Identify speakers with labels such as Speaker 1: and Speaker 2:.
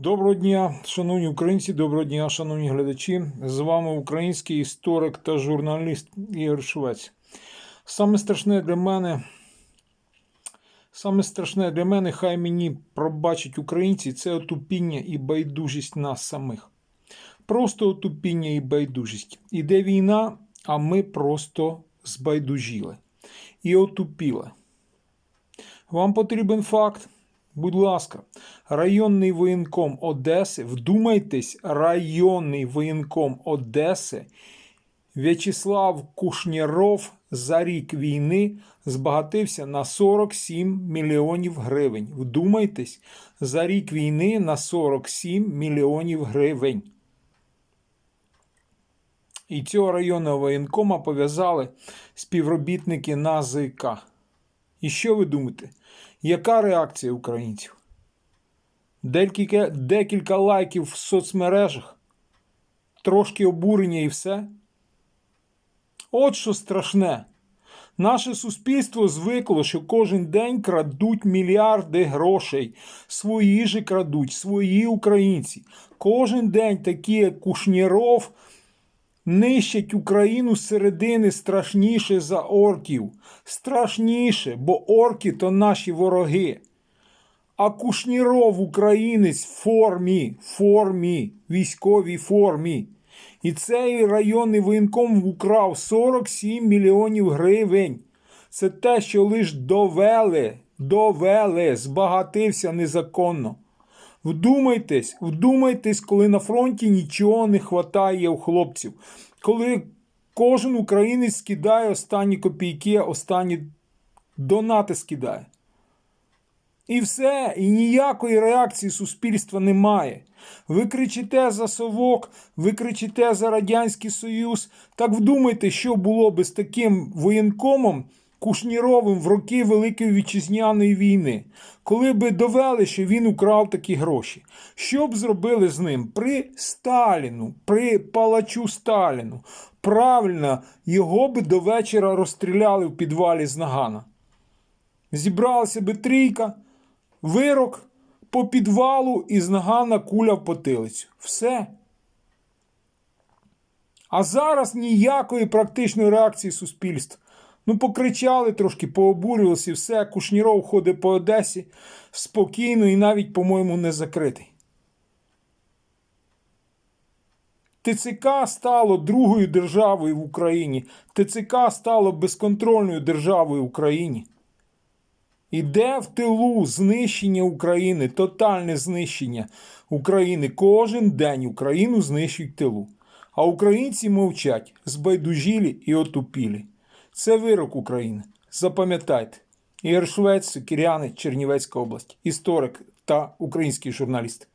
Speaker 1: Доброго дня, шановні українці, доброго дня, шановні глядачі. З вами український історик та журналіст Ігор Швець. Саме страшне для мене, саме страшне для мене, хай мені пробачать українці, це отупіння і байдужість нас самих. Просто отупіння і байдужість. Іде війна, а ми просто збайдужіли і отупіли. Вам потрібен факт? Будь ласка, районний воєнком Одеси, вдумайтесь, районний воєнком Одеси В'ячеслав Кушнєров за рік війни збагатився на 47 мільйонів гривень. Вдумайтесь, за рік війни на 47 мільйонів гривень. І цього районного воєнкома пов'язали співробітники НАЗК. І що ви думаєте? Яка реакція українців? Декілька, декілька лайків в соцмережах, трошки обурення і все. От що страшне. Наше суспільство звикло, що кожен день крадуть мільярди грошей. Свої же крадуть, свої українці. Кожен день такі, як Кушнєров, нищать Україну з середини страшніше за орків. Страшніше, бо орки то наші вороги. А Кушніров українець в формі, формі, військовій формі. І цей районний воєнком украв 47 мільйонів гривень. Це те, що лиш довели, довели, збагатився незаконно. Вдумайтесь, вдумайтесь, коли на фронті нічого не хватає у хлопців. Коли кожен українець скидає останні копійки, останні донати скидає. І все, і ніякої реакції суспільства немає. Ви кричите за совок, ви кричите за Радянський Союз. Так вдумайте, що було би з таким воєнкомом Кушніровим в роки Великої Вітчизняної війни, коли би довели, що він украв такі гроші. Що б зробили з ним при Сталіну, при палачу Сталіну? Правильно, його би до вечора розстріляли в підвалі з Нагана. Зібралася би трійка, вирок по підвалу і з Нагана куля в потилицю. Все. А зараз ніякої практичної реакції суспільства. Ну, покричали трошки, пообурювалися і все. Кушніров ходить по Одесі спокійно і навіть, по-моєму, не закритий. ТЦК стало другою державою в Україні. ТЦК стало безконтрольною державою в Україні. Іде в тилу знищення України, тотальне знищення України. Кожен день Україну знищують тилу. А українці мовчать, збайдужілі і отупілі. Це вирок України. Запам'ятайте. Ігор Швець, Кіряни, Чернівецька область, історик та український журналіст.